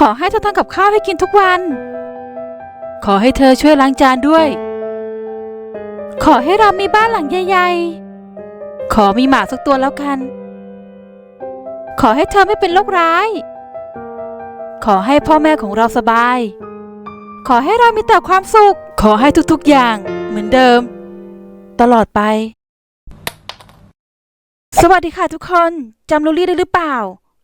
ขอให้เธอทำกับข้าวให้กินทุกวัน ขอให้เธอช่วยล้างจานด้วย ขอให้เรามีบ้านหลังใหญ่ๆ ขอมีหมาสักตัวแล้วกัน ขอให้เธอไม่เป็นโรคร้าย ขอให้พ่อแม่ของเราสบาย ขอให้เรามีแต่ความสุข ขอให้ทุกๆอย่างเหมือนเดิม ตลอดไป สวัสดีค่ะทุกคนจำลูลี่ได้หรือเปล่า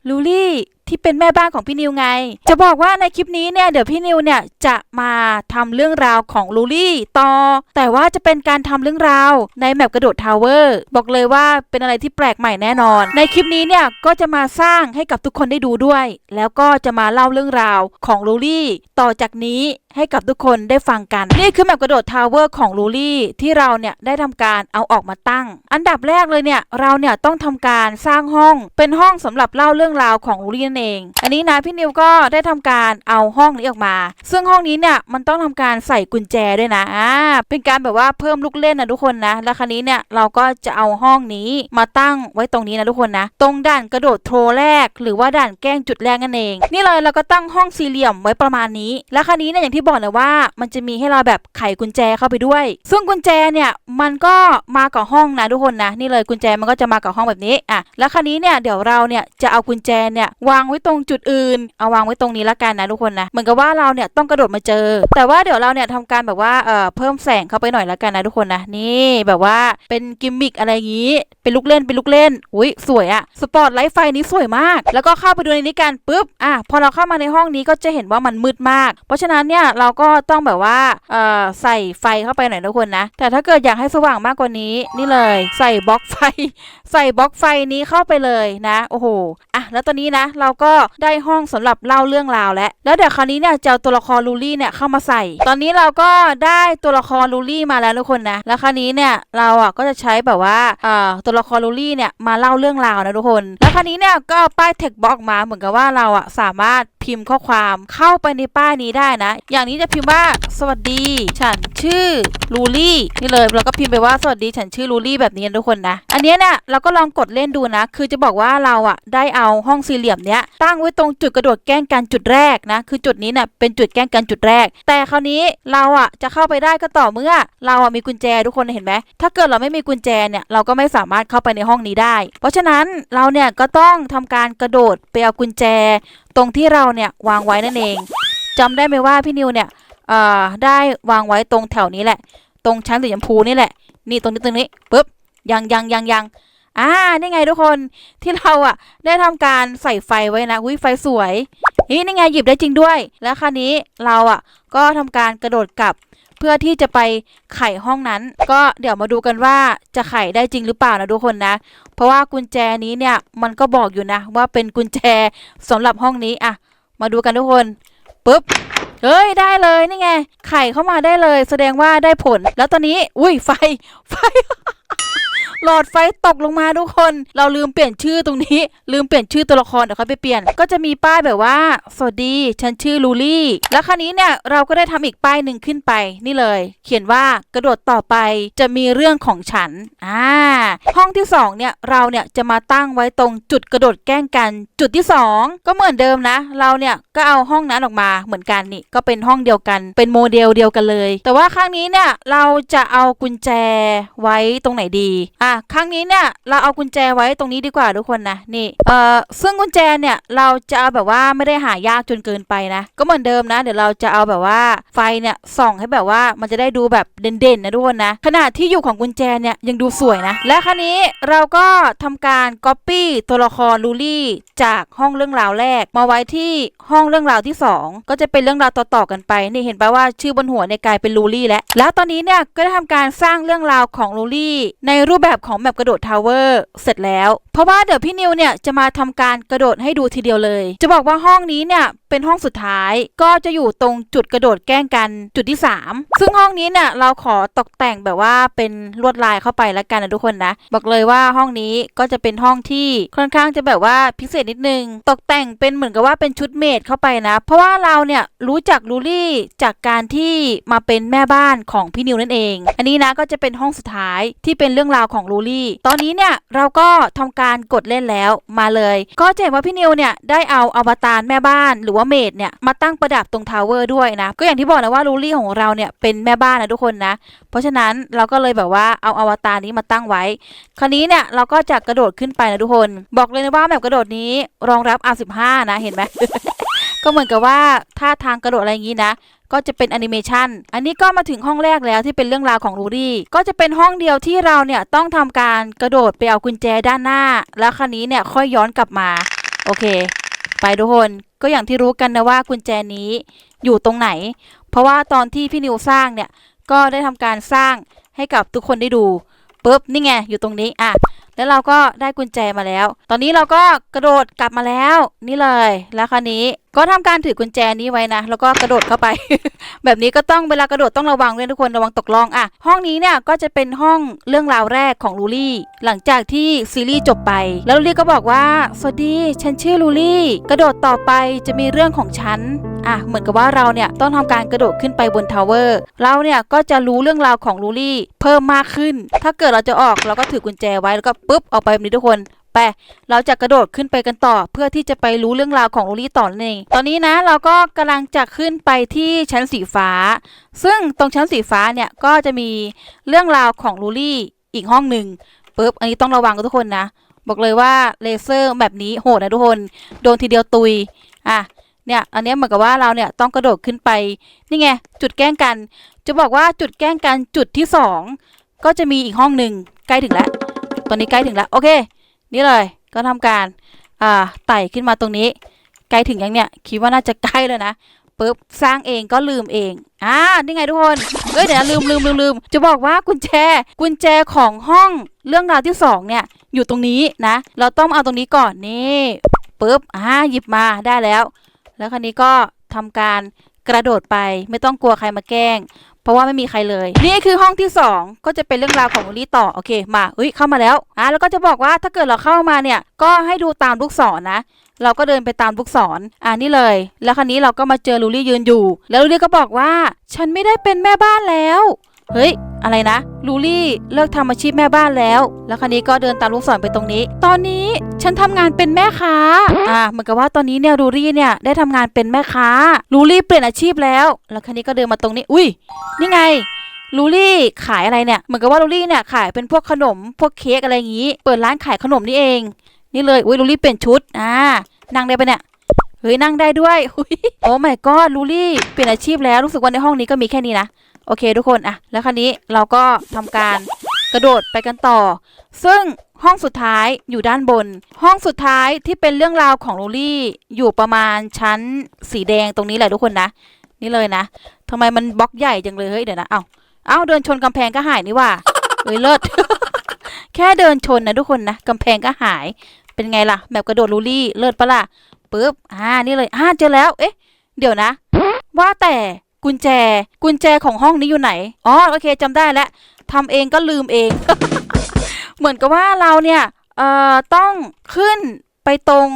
ลูลี่ที่เป็นแม่บ้านของพี่นิวไง จะบอกว่าในคลิปนี้เนี่ยเดี๋ยวพี่นิวเนี่ยจะมาทำเรื่องราวของลูลี่ต่อ แต่ว่าจะเป็นการทำเรื่องราวในแมปกระโดดทาวเวอร์บอกเลยว่าเป็นอะไรที่แปลกใหม่แน่นอน ในคลิปนี้เนี่ยก็จะมาสร้างให้กับทุกคนได้ดูด้วย แล้วก็จะมาเล่าเรื่องราวของลูลี่ต่อจากนี้ให้กับทุกคนได้ฟังกัน นี่คือแมปกระโดดทาวเวอร์ของลูลี่ที่เราเนี่ยได้ทำการเอาออกมาตั้ง อันดับแรกเลยเนี่ยเราเนี่ยต้องทำการสร้างห้องเป็นห้องสำหรับเล่าเรื่องราวของลูลี่นั่นเองอันนี้นะพี่นิวก็ได้ทำการเอาห้องนี้ออกมา ซึ่งห้องนี้เนี่ยมันต้องทำการใส่กุญแจด้วยนะอ่าเป็นการแบบว่าเพิ่มลูกเล่นนะทุกคนนะ แล้วคราวนี้เนี่ยเราก็จะเอาห้องนี้มาตั้งไว้ตรงนี้นะทุกคนนะ ตรงด่านกระโดดโทรแรก หรือว่าด่านแกล้งจุดแรกนั่นเอง นี่เลยเราก็ตั้งห้องสี่เหลี่ยมไว้ประมาณนี้ แล้วคราวนี้เนี่ยอย่างที่บอกเลยว่า มันจะมีให้เราแบบไขกุญแจเข้าไปด้วย ซึ่งกุญแจเนี่ยมันก็มากับห้องนะทุกคนนะ นี่เลยกุญแจมันก็จะมากับห้องแบบนี้อะแล้วคราวนี้เนี่ยเดี๋ยวเราเนี่ยจะเอากุญแจเนี่ยวางางไว้ตรงจุดอื่น เอาวางไว้ตรงนี้ละกันนะทุกคนนะ เหมือนกับว่าเราเนี่ยต้องกระโดดมาเจอ แต่ว่าเดี๋ยวเราเนี่ยทำการแบบว่าเอ่อเพิ่มแสงเข้าไปหน่อยละกันนะทุกคนนะ นี่แบบว่าเป็นกิมมิกอะไรอย่างนี้ เป็นลูกเล่นเป็นลูกเล่น อุ้ยสวยอะสปอตไลท์ไฟนี้สวยมาก แล้วก็เข้าไปดูในนี้กันปุ๊บ อะ พอเราเข้ามาในห้องนี้ก็จะเห็นว่ามันมืดมาก เพราะฉะนั้นเนี่ยเราก็ต้องแบบว่าเอ่อใส่ไฟเข้าไปหน่อยทุกคนนะ แต่ถ้าเกิดอยากให้สว่างมากกว่านี้ นี่เลย ใส่บล็อกไฟ ใส่บล็อกไฟนี้เข้าไปเลยนะ โอ้โห อะ แล้วตอนนี้นะ เราก็ได้ห้องสำหรับเล่าเรื่องราวแล้วแล้วเดี๋ยวคราวนี้เนี่ยจะเอาตัวละครลูลี่เนี่ยเข้ามาใส่ ตอนนี้เราก็ได้ตัวละครลูลี่มาแล้วทุกคนนะแล้วคราวนี้เนี่ยเราอะก็จะใช้แบบว่าตัวละครลูลี่เนี่ยมาเล่าเรื่องราวนะทุกคน แล้วคราวนี้เนี่ยก็ป้ายเทคบล็อกมาเหมือนกับว่าเราอะสามารถพิมพ์ข้อความเข้าไปในป้ายนี้ได้นะ อย่างนี้จะพิมพ์ว่าสวัสดี ฉันชื่อลูลี่นี่เลยเราก็พิมพ์ไปว่าสวัสดีฉันชื่อลูลี่แบบนี้นะทุกคนนะ อันนี้เนี่ยเราก็ลองกดเล่นดูนะ คือจะบอกว่าเราอะได้เอาห้องสี่เหลี่ยมเนี้ยตั้งไว้ตรงจุดกระโดดแกล้งกันจุดแรกนะ คือจุดนี้เนี่ยเป็นจุดแกล้งกันจุดแรก แต่คราวนี้เราอะจะเข้าไปได้ก็ต่อเมื่อ เราอะมีกุญแจทุกคนเห็นไหมถ้าเกิดเราไม่มีกุญแจเนี่ยเราก็ไม่สามารถเข้าไปในห้องนี้ได้ เพราะฉะนั้นเราเนี่ยก็ต้องทำการกระโดดไปเอากุญแจ ตรงที่เราเนี่ยวางไว้นั่นเองจำได้ไหมว่าพี่นิวเนี่ยได้วางไว้ตรงแถวนี้แหละ ตรงชั้นสีชมพูนี่แหละ นี่ตรงนี้ตรงนี้ปุ๊บยังยังยังยังอ่านี่ไงทุกคนที่เราอะได้ทำการใส่ไฟไว้นะอุ้ยไฟสวย นี่นี่ไงหยิบได้จริงด้วย แล้วคราวนี้เราอะก็ทำการกระโดดกลับ พื่อที่จะไปไขห้องนั้น ก็เดี๋ยวมาดูกันว่าจะไขได้จริงหรือเปล่านะทุกคนนะ เพราะว่ากุญแจนี้เนี่ยมันก็บอกอยู่นะ ว่าเป็นกุญแจสำหรับห้องนี้อะมาดูกันทุกคนปุ๊บเฮ้ยได้เลยนี่ไง ไข่เข้ามาได้เลย แสดงว่าได้ผลแล้วตอนนี้ อุ้ยไฟไฟ หลอดไฟตกลงมาทุกคน เราลืมเปลี่ยนชื่อตรงนี้ ลืมเปลี่ยนชื่อตัวละครเดี๋ยวเขาไปเปลี่ยน ก็จะมีป้ายแบบว่า สวัสดี ฉันชื่อลูลี่ แล้วคราวนี้เนี่ยเราก็ได้ทำอีกป้ายหนึ่งขึ้นไปนี่เลย เขียนว่ากระโดดต่อไปจะมีเรื่องของฉันอ่าห้องที่สองเนี่ยเราเนี่ยจะมาตั้งไว้ตรงจุดกระโดดแกล้งกัน จุดที่สองก็เหมือนเดิมนะ เราเนี่ยก็เอาห้องนั้นออกมาเหมือนกันนี่ก็เป็นห้องเดียวกันเป็นโมเดลเดียวกันเลย แต่ว่าครั้งนี้เนี่ยเราจะเอากุญแจไว้ตรงไหนดีอะครั้งนี้เนี่ยเราเอากุญแจไว้ตรงนี้ดีกว่าทุกคนนะนี่เอ่อซึ่งกุญแจเนี่ยเราจะเอาแบบว่าไม่ได้หายากจนเกินไปนะ ก็เหมือนเดิมนะ เดี๋ยวเราจะเอาแบบว่าไฟเนี่ยส่องให้แบบว่ามันจะได้ดูแบบเด่นๆนะทุกคนนะขนาดที่อยู่ของกุญแจเนี่ยยังดูสวยนะ และครั้นี้เราก็ทำการ Copy ตัวละครลูลี่จากห้องเรื่องราวแรก มาไว้ที่ห้องเรื่องราวที่สองก็จะเป็นเรื่องราวต่อๆกันไปนี่เห็นปะว่าชื่อบนหัวเนี่ยกลายเป็นลูลี่แล้วแล้วตอนนี้เนี่ยก็ได้ทำการสร้างเรื่องราวของลูลี่ในรูปแบบของแมปกระโดดทาวเวอร์เสร็จแล้ว เพราะว่าเดี๋ยวพี่นิวเนี่ยจะมาทำการกระโดดให้ดูทีเดียวเลย จะบอกว่าห้องนี้เนี่ยเป็นห้องสุดท้ายก็จะอยู่ตรงจุดกระโดดแกล้งกันจุดที่ 3 ซึ่งห้องนี้เนี่ยเราขอตกแต่งแบบว่าเป็นลวดลายเข้าไปแล้วกันนะทุกคนนะ บอกเลยว่าห้องนี้ก็จะเป็นห้องที่ค่อนข้างจะแบบว่าพิเศษนิดนึง ตกแต่งเป็นเหมือนกับว่าเป็นชุดเมดเข้าไปนะ เพราะว่าเราเนี่ยรู้จักลูลี่จากการที่มาเป็นแม่บ้านของพี่นิวนั่นเอง อันนี้นะก็จะเป็นห้องสุดท้ายที่เป็นเรื่องราวของของลูลี่ ตอนนี้เนี่ยเราก็ทำการกดเล่นแล้วมาเลย ก็จะเห็นว่าพี่นิวเนี่ยได้เอาอวตารแม่บ้านหรือว่าเมดเนี่ยมาตั้งประดับตรงทาวเวอร์ด้วยนะ ก็อย่างที่บอกนะว่าลูลี่ของเราเนี่ยเป็นแม่บ้านนะทุกคนนะ เพราะฉะนั้นเราก็เลยแบบว่าเอาอวตารนี้มาตั้งไว้ คราวนี้เนี่ยเราก็จะกระโดดขึ้นไปนะทุกคน บอกเลยนะว่าแบบกระโดดนี้รองรับ R15 นะเห็นไหม ก็เหมือนกับว่าท่าทางกระโดดอะไรอย่างนี้นะ ก็จะเป็นแอนิเมชันอันนี้ก็มาถึงห้องแรกแล้วที่เป็นเรื่องราวของรูดี้ก็จะเป็นห้องเดียวที่เราเนี่ยต้องทำการกระโดดไปเอากุญแจด้านหน้า แล้วคราวนี้เนี่ยค่อยย้อนกลับมา โอเค ไปทุกคนก็อย่างที่รู้กันนะว่ากุญแจนี้อยู่ตรงไหน เพราะว่าตอนที่พี่นิวสร้างเนี่ยก็ได้ทำการสร้างให้กับทุกคนได้ดูปุ๊บนี่ไงอยู่ตรงนี้อะแล้วเราก็ได้กุญแจมาแล้ว ตอนนี้เราก็กระโดดกลับมาแล้ว นี่เลย แล้วคราวนี้ ก็ทำการถือกุญแจนี้ไว้นะ แล้วก็กระโดดเข้าไป แบบนี้ก็ต้องเวลากระโดดต้องระวังด้วยทุกคนระวังตกล่องอะ ห้องนี้เนี่ยก็จะเป็นห้องเรื่องราวแรกของลูลี่ หลังจากที่ซีรีส์จบไป แล้วลูลี่ก็บอกว่า สวัสดีฉันชื่อลูลี่ กระโดดต่อไปจะมีเรื่องของฉันอะเหมือนกับว่าเราเนี่ยต้องทำการกระโดดขึ้นไปบนทาวเวอร์เราเนี่ยก็จะรู้เรื่องราวของลูลี่ เพิ่มมากขึ้น ถ้าเกิดเราจะออกเราก็ถือกุญแจไว้แล้วก็ปุ๊บออกไปแบบนี้ทุกคน ไปเราจะกระโดดขึ้นไปกันต่อ เพื่อที่จะไปรู้เรื่องราวของลูลี่ต่อนั่นเองตอนนี้นะเราก็กำลังจะขึ้นไปที่ชั้นสีฟ้า ซึ่งตรงชั้นสีฟ้าเนี่ยก็จะมีเรื่องราวของลูลี่อีกห้องหนึ่งปุ๊บอันนี้ต้องระวังกันทุกคนนะ บอกเลยว่าเลเซอร์แบบนี้โหดนะทุกคนโดนทีเดียวตุยอะเนี่ยอันนี้เหมือนกับว่าเราเนี่ยต้องกระโดดขึ้นไปนี่ไงจุดแกล้งกัน จะบอกว่าจุดแกล้งกันจุดที่สองก็จะมีอีกห้องหนึ่งใกล้ถึงแล้ว ตอนนี้ใกล้ถึงแล้วโอเค นี่เลยก็ทำการอ่าไต่ขึ้นมาตรงนี้ ใกล้ถึงยังเนี่ยคิดว่าน่าจะใกล้แล้วนะปุ๊บสร้างเองก็ลืมเองอ่านี่ไงทุกคนเอ้ยเดี๋ยวนะลืมลืมลืมลืมจะบอกว่ากุญแจ กุญแจของห้องเรื่องราวที่สองเนี่ย อยู่ตรงนี้นะ เราต้องเอาตรงนี้ก่อนนี่ปุ๊บอ่าหยิบมาได้แล้ว แล้วคราวนี้ก็ทำการกระโดดไปไม่ต้องกลัวใครมาแกล้ง เพราะว่าไม่มีใครเลย นี่คือห้องที่ 2 ก็จะเป็นเรื่องราวของลูลี่ต่อโอเคมาเอ้ยเข้ามาแล้วอะแล้วก็จะบอกว่าถ้าเกิดเราเข้ามาเนี่ยก็ให้ดูตามลูกศรนะ เราก็เดินไปตามลูกศรอ่านี่เลย แล้วคราวนี้เราก็มาเจอลูลี่ยืนอยู่ แล้วลูลี่ก็บอกว่า ฉันไม่ได้เป็นแม่บ้านแล้ว เฮ้ย อะไรนะลูลี่เลิกทำอาชีพแม่บ้านแล้ว แล้วคราวนี้ก็เดินตามลูกศรไปตรงนี้ ตอนนี้ฉันทำงานเป็นแม่ค้าอ่าเหมือนกับว่าตอนนี้เนี่ยลูลี่เนี่ยได้ทำงานเป็นแม่ค้าลูลี่เปลี่ยนอาชีพแล้ว แล้วคราวนี้ก็เดินมาตรงนี้ อุ้ยนี่ไงลูลี่ขายอะไรเนี่ย เหมือนกับว่าลูลี่เนี่ยขายเป็นพวกขนม พวกเค้กอะไรอย่างนี้ เปิดร้านขายขนมนี่เอง นี่เลย อุ้ยลูลี่เปลี่ยนชุด อ่า นั่งได้ปะเนี่ย เฮ้ยนั่งได้ด้วยอุ้ยโอ้ my god ลูลี่เปลี่ยนอาชีพแล้ว รู้สึกว่าในห้องนี้ก็มีแค่นี้นะ โอเคทุกคนอะแล้วคราวนี้เราก็ทำการกระโดดไปกันต่อ ซึ่งห้องสุดท้ายอยู่ด้านบน ห้องสุดท้ายที่เป็นเรื่องราวของลูลี่อยู่ประมาณชั้นสีแดงตรงนี้แหละทุกคนนะ นี่เลยนะทำไมมันบล็อกใหญ่จังเลยเฮ้ยเดี๋ยวนะ เอ้าเอ้าเดินชนกำแพงก็หายนี่ว่าเฮ้ยเลิศแค่เดินชนนะทุกคนนะกำแพงก็หาย เป็นไงล่ะแบบกระโดดลูลี่เลิศปะล่ะปึ๊บอ่านี่เลยอ่าเจอแล้ว เอ๊ะ เดี๋ยวนะ ว่าแต่ กุญแจ กุญแจของห้องนี้อยู่ไหน อ๋อ โอเคจำได้แล้วทำเองก็ลืมเอง เหมือนกับว่าเราเนี่ย เอ่อ ต้องขึ้นไปตรง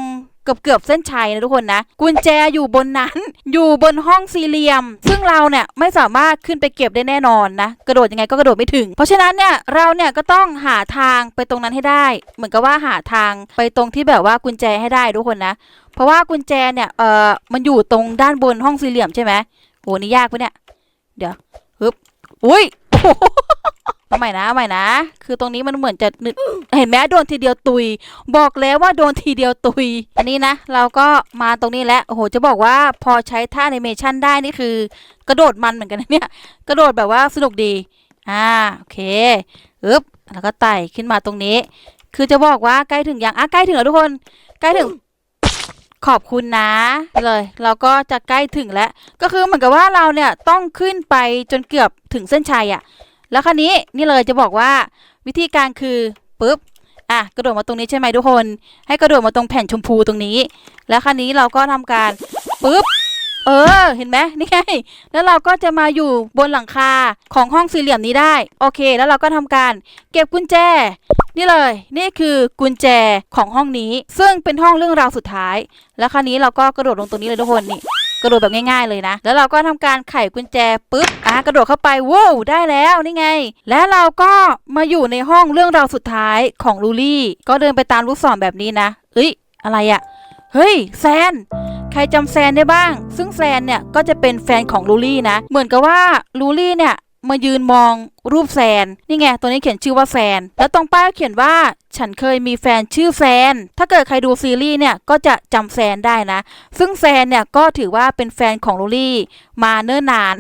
เกือบเกือบเส้นชัยนะทุกคนนะ กุญแจอยู่บนนั้น อยู่บนห้องสี่เหลี่ยม ซึ่งเราเนี่ยไม่สามารถขึ้นไปเก็บได้แน่นอนนะ กระโดดยังไงก็กระโดดไม่ถึง เพราะฉะนั้นเนี่ยเราเนี่ยก็ต้องหาทางไปตรงนั้นให้ได้ เหมือนกับว่าหาทางไปตรงที่แบบว่ากุญแจให้ได้ทุกคนนะ เพราะว่ากุญแจเนี่ย เออมันอยู่ตรงด้านบนห้องสี่เหลี่ยมใช่ไหม โหนี่ยากปะเนี่ย เดี๋ยวฮึบอุ้ยโอ้โหเอาใหม่นะเอาใหม่นะ คือตรงนี้มันเหมือนจะเห็นไหมโดนทีเดียวตุย บอกแล้วว่าโดนทีเดียวตุย อันนี้นะ เราก็มาตรงนี้แล้ว โอ้โห จะบอกว่าพอใช้ท่าแอนิเมชันได้นี่คือ กระโดดมันเหมือนกันนะเนี่ย กระโดดแบบว่าสนุกดี อ่า โอเคอึบแล้วก็ไต่ขึ้นมาตรงนี้ คือจะบอกว่าใกล้ถึงยังอะใกล้ถึงแล้วทุกคน ใกล้ถึง ขอบคุณนะ เลย เราก็จะใกล้ถึงแล้ว ก็คือเหมือนกับว่าเราเนี่ยต้องขึ้นไปจนเกือบถึงเส้นชัยอะ่ะ แล้วคราวนี้นี่เลยจะบอกว่าวิธีการคือปุ๊บอะกระโดดมาตรงนี้ใช่ไหมทุกคน ให้กระโดดมาตรงแผ่นชมพูตรงนี้ แล้วคราวนี้เราก็ทำการปุ๊บ เออ เห็นไหมนี่ไงแล้วเราก็จะมาอยู่บนหลังคาของห้องสี่เหลี่ยมนี้ได้ โอเค แล้วเราก็ทำการ เก็บกุญแจ นี่เลย นี่คือกุญแจของห้องนี้ ซึ่งเป็นห้องเรื่องราวสุดท้าย แล้วคราวนี้เราก็กระโดดลงตรงนี้เลยทุกคนนี่กระโดดแบบง่ายๆเลยนะ แล้วเราก็ทำการไขกุญแจปุ๊บ อะกระโดดเข้าไปว้าวได้แล้วนี่ไง และเราก็มาอยู่ในห้องเรื่องราวสุดท้ายของลูลี่ ก็เดินไปตามลูกศรแบบนี้นะ เอ้ย อะไรอะเฮ้ย แซน ครจำแซนได้บ้าง ซึ่งแซนเนี่ยก็จะเป็นแฟนของลูลี่นะ เหมือนกับว่าลูลี่เนี่ยมายืนมองรูปแซน นี่ไง ตัวนี้เขียนชื่อว่าแซน แล้วตรงป้ายก็เขียนว่าฉันเคยมีแฟนชื่อแซน ถ้าเกิดใครดูซีรีส์เนี่ยก็จะจำแซนได้นะ ซึ่งแซนเนี่ยก็ถือว่าเป็นแฟนของลูลี่ มาเนิ่นนาน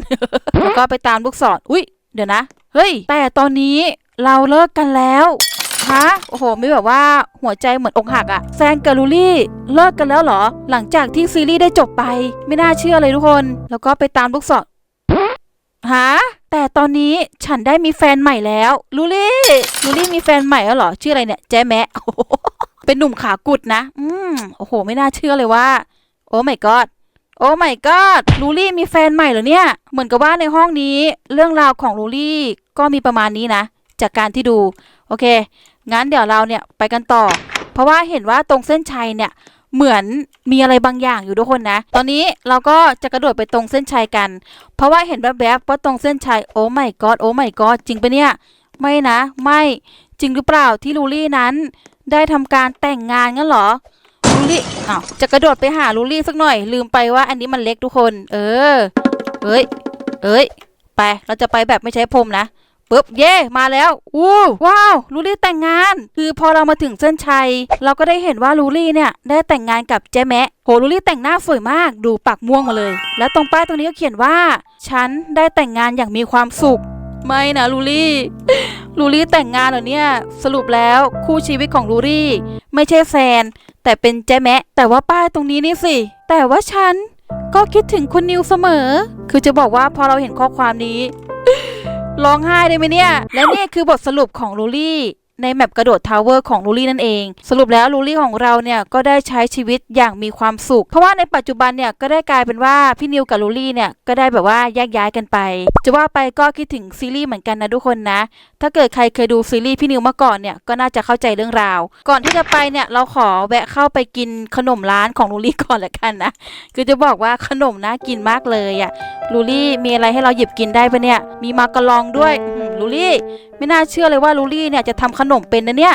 แล้วก็ไปตามลูกศร อุ๊ยเดี๋ยวนะ เฮ้ย แต่ตอนนี้เราเลิกกันแล้ว ฮะ โอ้โหไม่แบบว่าหัวใจเหมือนอกหักอะแซนกับลูลี่ เลิกกันแล้วเหรอ หลังจากที่ซีรีส์ได้จบไป ไม่น่าเชื่อเลยทุกคน แล้วก็ไปตามลูกศรฮะ แต่ตอนนี้ฉันได้มีแฟนใหม่แล้ว ลูลี่ ลูลี่มีแฟนใหม่แล้วเหรอ ชื่ออะไรเนี่ย แจ๊แมะโอ้โหเป็นหนุ่มขากุดนะ อืม โอ้โห ไม่น่าเชื่อเลยว่า โอ้ my god โอ้ my god ลูลี่มีแฟนใหม่เหรอเนี่ย เหมือนกับว่าในห้องนี้ เรื่องราวของลูลี่ก็มีประมาณนี้นะ จากการที่ดู โอเค งั้นเดี๋ยวเราเนี่ยไปกันต่อ เพราะว่าเห็นว่าตรงเส้นชัยเนี่ยเหมือนมีอะไรบางอย่างอยู่ทุกคนนะ ตอนนี้เราก็จะกระโดดไปตรงเส้นชัยกัน เพราะว่าเห็นแวบๆว่าตรงเส้นชัยโอ้ my god โอ้ my god จริงปะเนี่ย ไม่นะ ไม่จริงหรือเปล่าที่ลูลี่นั้น ได้ทำการแต่งงานงั้นเหรอลูลี่อ้าวจะกระโดดไปหาลูลี่สักหน่อย ลืมไปว่าอันนี้มันเล็กทุกคน เออเอ้ยเอ้ยไปเราจะไปแบบไม่ใช้พรมนะ ปึ๊บเย่มาแล้วอู้ว้าวลูลี่แต่งงาน คือพอเรามาถึงเส้นชัย เราก็ได้เห็นว่าลูลี่เนี่ยได้แต่งงานกับเจ๊แมะโหลูลี่แต่งหน้าสวยมากดูปากม่วงมาเลย แล้วตรงป้ายตรงนี้ก็เขียนว่า ฉันได้แต่งงานอย่างมีความสุข ไม่นะลูลี่ลูลี่แต่งงานเหรอเนี่ยสรุปแล้วคู่ชีวิตของลูลี่ ไม่ใช่แฟน แต่เป็นเจ๊แมะ แต่ว่าป้ายตรงนี้นี่สิแต่ว่าฉันก็คิดถึงคุณนิวเสมอ คือจะบอกว่าพอเราเห็นข้อความนี้ ร้องไห้ได้ไหมเนี่ย และนี่คือบทสรุปของลูลี่ ในแมปกระโดดทาวเวอร์ของลูลี่นั่นเอง สรุปแล้วลูลี่ของเราเนี่ยก็ได้ใช้ชีวิตอย่างมีความสุข เพราะว่าในปัจจุบันเนี่ยก็ได้กลายเป็นว่าพี่นิวกับลูลี่เนี่ยก็ได้แบบว่าแยกย้ายกันไป จะว่าไปก็คิดถึงซีรีส์เหมือนกันนะทุกคนนะ ถ้าเกิดใครเคยดูซีรีส์พี่นิวมาก่อนเนี่ยก็น่าจะเข้าใจเรื่องราว ก่อนที่จะไปเนี่ยเราขอแวะเข้าไปกินขนมร้านของลูลี่ก่อนละกันนะ คือจะบอกว่าขนมน่ากินมากเลยอะ่ะลูลี่มีอะไรให้เราหยิบกินได้ปะเนี่ย มีมากระลองด้วย ลูลี่ ไม่น่าเชื่อเลยว่าลูลี่เนี่ยจะทำขนมเป็นนะเนี่ย